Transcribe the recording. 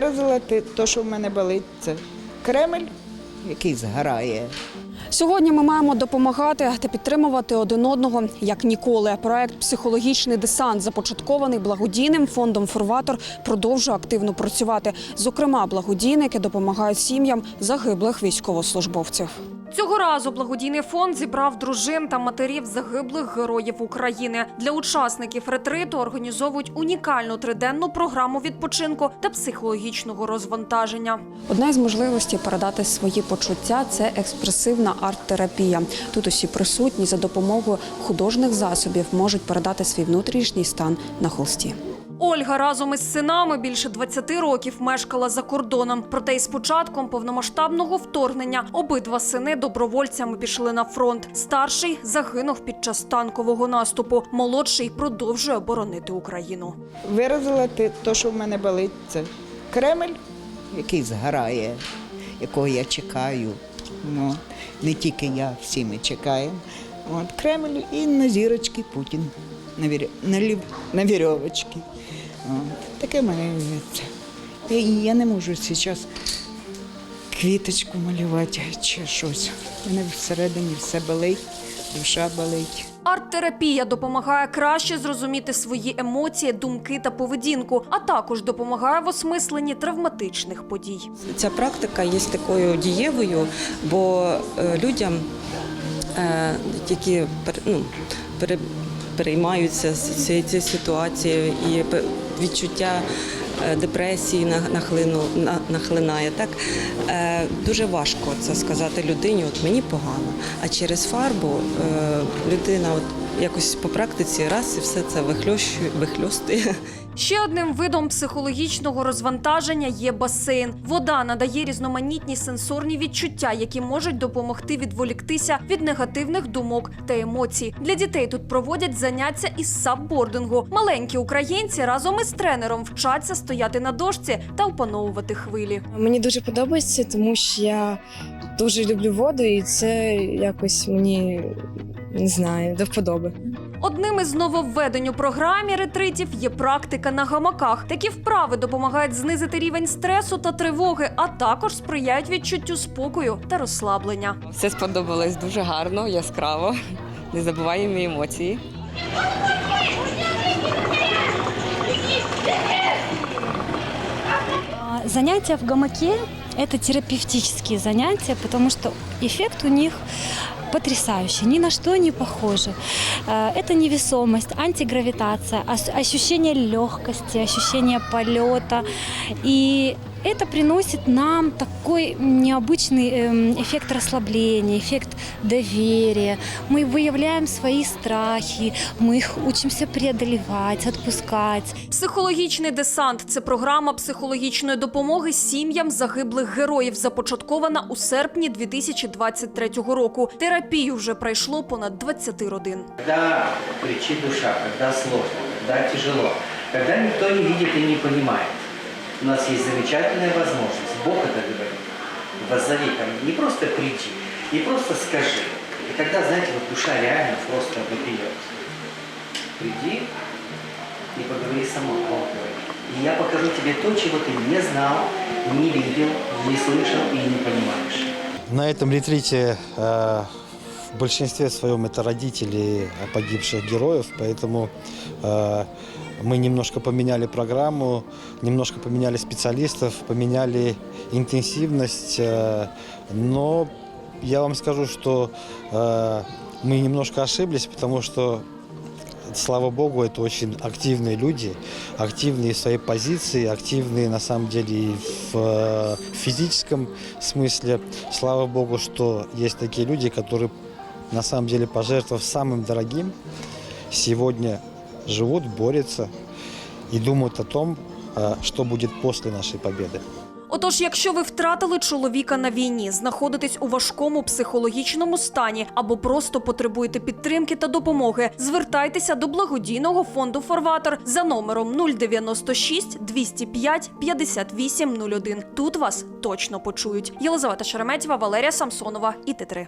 Виразила те, що в мене болить, це Кремль, який згорає. Сьогодні ми маємо допомагати та підтримувати один одного як ніколи. Проект Психологічний десант, започаткований благодійним фондом Форватор, продовжує активно працювати. Зокрема, благодійники допомагають сім'ям загиблих військовослужбовців. Цього разу благодійний фонд зібрав дружин та матерів загиблих героїв України. Для учасників ретриту організовують унікальну триденну програму відпочинку та психологічного розвантаження. Одна із можливостей передати свої почуття це експресивна арт-терапія. Тут усі присутні за допомогою художніх засобів можуть передати свій внутрішній стан на холсті. Ольга разом із синами більше 20 років мешкала за кордоном. Проте із початком повномасштабного вторгнення обидва сини добровольцями пішли на фронт. Старший загинув під час танкового наступу. Молодший продовжує боронити Україну. Виразила те, що в мене болить, це Кремль, який згорає, якого я чекаю. Ну, не тільки я, всі ми чекаємо. От, Кремль і на зірочки Путін, на вірьовочки. Таке це. І я не можу зараз квіточку малювати чи щось. У мене всередині все болить, душа болить. Арт-терапія допомагає краще зрозуміти свої емоції, думки та поведінку, а також допомагає в осмисленні травматичних подій. Ця практика є такою дієвою, бо е, людям, е, які пер- ну, переймаються з цією цією ситуацією і відчуття е, депресії на- нахлину, на- нахлинає, так е, дуже важко це сказати людині, от мені погано. А через фарбу е, людина от якось по практиці раз і все це вихльощує, вихльостує. Ще одним видом психологічного розвантаження є басейн. Вода надає різноманітні сенсорні відчуття, які можуть допомогти відволіктися від негативних думок та емоцій. Для дітей тут проводять заняття із саббордингу. Маленькі українці разом із тренером вчаться стояти на дошці та опановувати хвилі. Мені дуже подобається, тому що я дуже люблю воду, і це якось мені не знаю, до вподоби. Одним із нововведень у програмі ретритів є практика на гамаках. Такі вправи допомагають знизити рівень стресу та тривоги, а також сприяють відчуттю спокою та розслаблення. Все сподобалось дуже гарно, яскраво, незабуваємі емоції. А, Занятия в гамаке – это терапевтические занятия, потому что эффект у них потрясающий, ни на что не похожи. Э, Это невесомость, антигравитация, ощущение легкости, ощущение полета. И это приносит нам такой необычный эм, эффект расслабления, эффект доверия. Мы выявляем свои страхи, мы их учимся преодолевать, отпускать. Психологічний десант це програма психологічної допомоги сім'ям загиблих героїв, започаткована у серпні 2023 року. Терапію вже пройшло понад 20 родин. Когда кричит душа, когда сложно, когда тяжело, когда никто не видит и не понимает. У нас есть замечательная возможность, Бог это говорит, воззови ко мне, не просто приди, не просто скажи. И когда, знаете, вот душа реально просто выпьет. Приди и поговори сама, Бог говорит. И я покажу тебе то, чего ты не знал, не видел, не слышал и не понимаешь. На этом ретрите э, в большинстве своем это родители погибших героев, поэтому э, мы немножко поменяли программу, немножко поменяли специалистов, поменяли интенсивность, э, но я вам скажу, что э, мы немножко ошиблись, потому что слава богу, это очень активные люди, активные в своей позиции, активные на самом деле и в э, физическом смысле. Слава богу, что есть такие люди, которые на самом деле, пожертвовав самым дорогим, сегодня живут, борются и думают о том, э, что будет после нашей победы. Отож, якщо ви втратили чоловіка на війні, знаходитесь у важкому психологічному стані або просто потребуєте підтримки та допомоги, звертайтеся до благодійного фонду Форватор за номером 096 205 5801. Тут вас точно почують. Єлизавета Шереметєва, Валерія Самсонова і Т3.